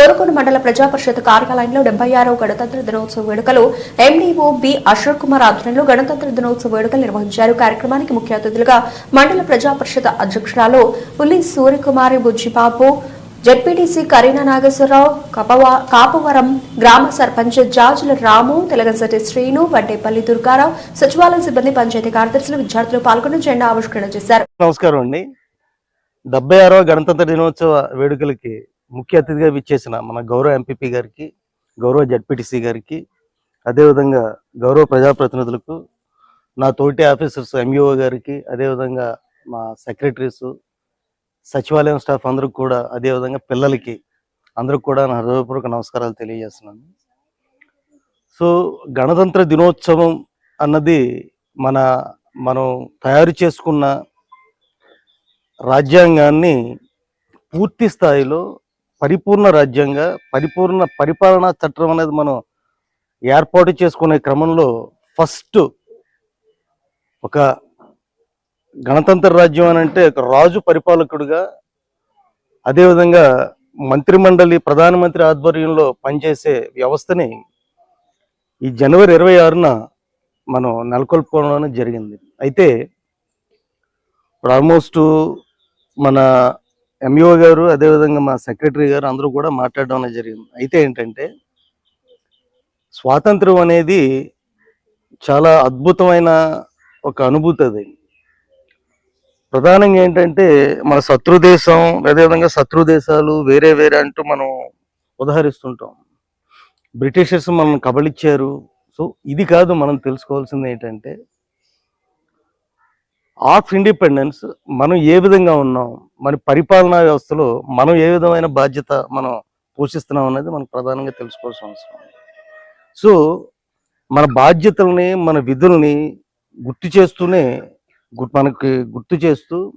కోరుకొండ మండల ప్రజా పరిషత్ కార్యాలయంలో డెబ్బై ఆరవ గణతంత్ర దినోత్సవ వేడుకలు ఎండీఓ బి అశోక్ కుమార్ ఆధ్వర్యంలో గణతంత్ర దినోత్సవ వేడుకలు నిర్వహించారు. కార్యక్రమానికి ముఖ్య అతిథులుగా మండల ప్రజా పరిషత్ అధ్యక్షురాలు పులి సూర్యకుమారి బుజ్జిబాబు జెడ్పీటీసీ కరీనా నాగేశ్వరరావు కపవ- కాపవరం గ్రామ సర్పంచ్ జాజుల రాము తెలగంశెట్టి శ్రీను వడ్డేపల్లి దుర్గారావు సచివాలయ సిబ్బంది పంచాయతీ కార్యదర్శులు విద్యార్థులు పాల్గొని జెండా ఆవిష్కరణ చేశారు. నమస్కారం అండి. డెబ్బై ఆరవ గణతంత్ర దినోత్సవ వేడుకలకి ముఖ్య అతిథిగా విచ్చేసిన మన గౌరవ ఎంపీపీ గారికి గౌరవ జడ్పీటీసీ గారికి అదేవిధంగా గౌరవ ప్రజాప్రతినిధులకు నా తోటి ఆఫీసర్స్ ఎంఈఓ గారికి అదేవిధంగా మా సెక్రటరీస్ సచివాలయం స్టాఫ్ అందరికి కూడా అదేవిధంగా పిల్లలకి అందరికి కూడా నా హృదయపూర్వక నమస్కారాలు తెలియజేస్తున్నాను. సో గణతంత్ర దినోత్సవం అన్నది మన మనం తయారు చేసుకున్న రాజ్యాంగాన్ని పూర్తి స్థాయిలో పరిపూర్ణ రాజ్యంగా పరిపూర్ణ పరిపాలనా చట్టం అనేది మనం ఏర్పాటు చేసుకునే క్రమంలో ఫస్ట్ ఒక గణతంత్ర రాజ్యం అని అంటే ఒక రాజు పరిపాలకుడుగా అదేవిధంగా మంత్రిమండలి ప్రధానమంత్రి ఆధ్వర్యంలో పనిచేసే వ్యవస్థని ఈ జనవరి ఇరవై ఆరున మనం నెలకొల్పుకోవడం జరిగింది. అయితే ఇప్పుడు ఆల్మోస్ట్ మన ఎంఈఓ గారు అదేవిధంగా మా సెక్రటరీ గారు అందరూ కూడా మాట్లాడడం అనేది జరిగింది. అయితే ఏంటంటే స్వాతంత్రం అనేది చాలా అద్భుతమైన ఒక అనుభూతి అది. ప్రధానంగా ఏంటంటే మన శత్రు దేశం అదేవిధంగా శత్రు దేశాలు వేరే వేరే అంటూ మనం ఉదహరిస్తుంటాం. బ్రిటిషర్స్ మనం కబలిచ్చారు సో ఇది కాదు మనం తెలుసుకోవాల్సింది ఏంటంటే ఆఫ్ ఇండిపెండెన్స్ మనం ఏ విధంగా ఉన్నాం మన పరిపాలనా వ్యవస్థలో మనం ఏ విధమైన బాధ్యత మనం పోషిస్తున్నాం అనేది మనం ప్రధానంగా తెలుసుకోవాల్సిన అవసరం సో మన బాధ్యతల్ని మన విధుల్ని గుర్తు చేస్తూనే గు- మనకి గుర్తు చేస్తూ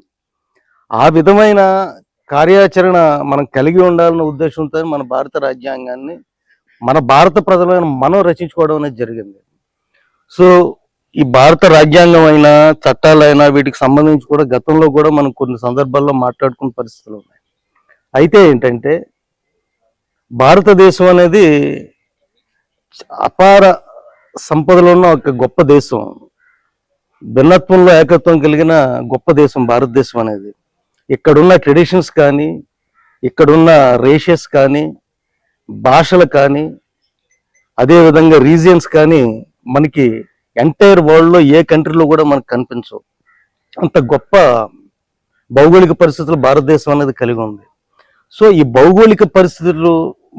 ఆ విధమైన కార్యాచరణ మనం కలిగి ఉండాలన్న ఉద్దేశంతో మన భారత రాజ్యాంగాన్ని మన భారత ప్రజలైన మనం రచించుకోవడం అనేది జరిగింది. సో ఈ భారత రాజ్యాంగం అయినా చట్టాలైనా వీటికి సంబంధించి కూడా గతంలో కూడా మనం కొన్ని సందర్భాల్లో మాట్లాడుకున్న పరిస్థితులు ఉన్నాయి. అయితే ఏంటంటే భారతదేశం అనేది అపార సంపదలో ఉన్న ఒక గొప్ప దేశం. భిన్నత్వంలో ఏకత్వం కలిగిన గొప్ప దేశం భారతదేశం అనేది. ఇక్కడున్న ట్రెడిషన్స్ కానీ ఇక్కడున్న రేషియస్ కానీ భాషలు కానీ అదేవిధంగా రీజియన్స్ కానీ మనకి ఎంటైర్ వరల్డ్లో ఏ కంట్రీలో కూడా మనకు కనిపించవు. అంత గొప్ప భౌగోళిక పరిస్థితులు భారతదేశం అనేది కలిగి ఉంది. సో ఈ భౌగోళిక పరిస్థితులు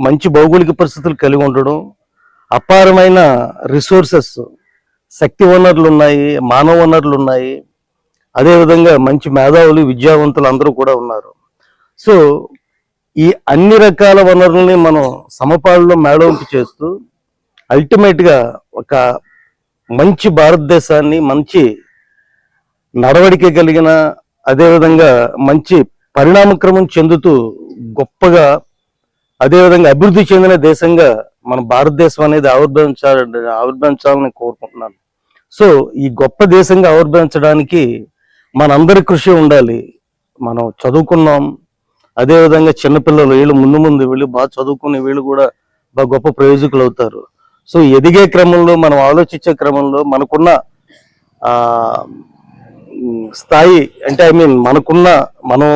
మంచి భౌగోళిక పరిస్థితులు కలిగి ఉండడం అపారమైన రిసోర్సెస్ శక్తి వనరులు ఉన్నాయి మానవ వనరులు ఉన్నాయి. అదేవిధంగా మంచి మేధావులు విద్యావంతులు అందరూ కూడా ఉన్నారు. సో ఈ అన్ని రకాల వనరుల్ని మనం సమపాలలో మేళవింపు చేస్తూ అల్టిమేట్గా ఒక మంచి భారతదేశాన్ని మంచి నడవడిక కలిగిన అదేవిధంగా మంచి పరిణామక్రమం చెందుతూ గొప్పగా అదేవిధంగా అభివృద్ధి చెందిన దేశంగా మన భారతదేశం అనేది ఆవిర్భవించాలని ఆవిర్భవించాలని కోరుకుంటున్నాను. సో ఈ గొప్ప దేశంగా ఆవిర్భవించడానికి మనందరి కృషి ఉండాలి. మనం చదువుకున్నాం. అదేవిధంగా చిన్నపిల్లలు వీళ్ళు ముందు ముందు వీళ్ళు బాగా చదువుకునే వీళ్ళు కూడా బాగా గొప్ప ప్రయోజకులు అవుతారు. సో ఎదిగే క్రమంలో మనం ఆలోచించే క్రమంలో మనకున్న స్థాయి అంటే ఐ మీన్ మనకున్న మనం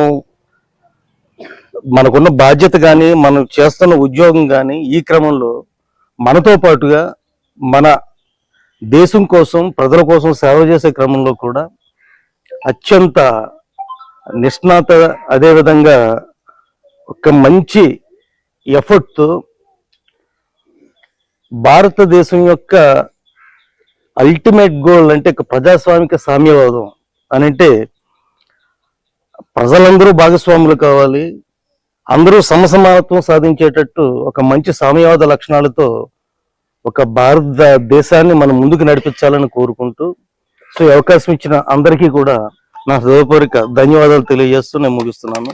మనకున్న బాధ్యత కానీ మనం చేస్తున్న ఉద్యోగం కానీ ఈ క్రమంలో మనతో పాటుగా మన దేశం కోసం ప్రజల కోసం సేవ చేసే క్రమంలో కూడా అత్యంత నిష్ణాత అదేవిధంగా ఒక మంచి ఎఫర్ట్తో భారతదేశం యొక్క అల్టిమేట్ గోల్ అంటే ప్రజాస్వామిక సామ్యవాదం. అని అంటే ప్రజలందరూ భాగస్వాములు కావాలి అందరూ సమసమానత్వం సాధించేటట్టు ఒక మంచి సామ్యవాద లక్షణాలతో ఒక భారత దేశాన్ని మనం ముందుకు నడిపించాలని కోరుకుంటూ సో అవకాశం ఇచ్చిన అందరికీ కూడా నా హృదయపూర్వక ధన్యవాదాలు తెలియజేస్తూ నేను ముగిస్తున్నాను.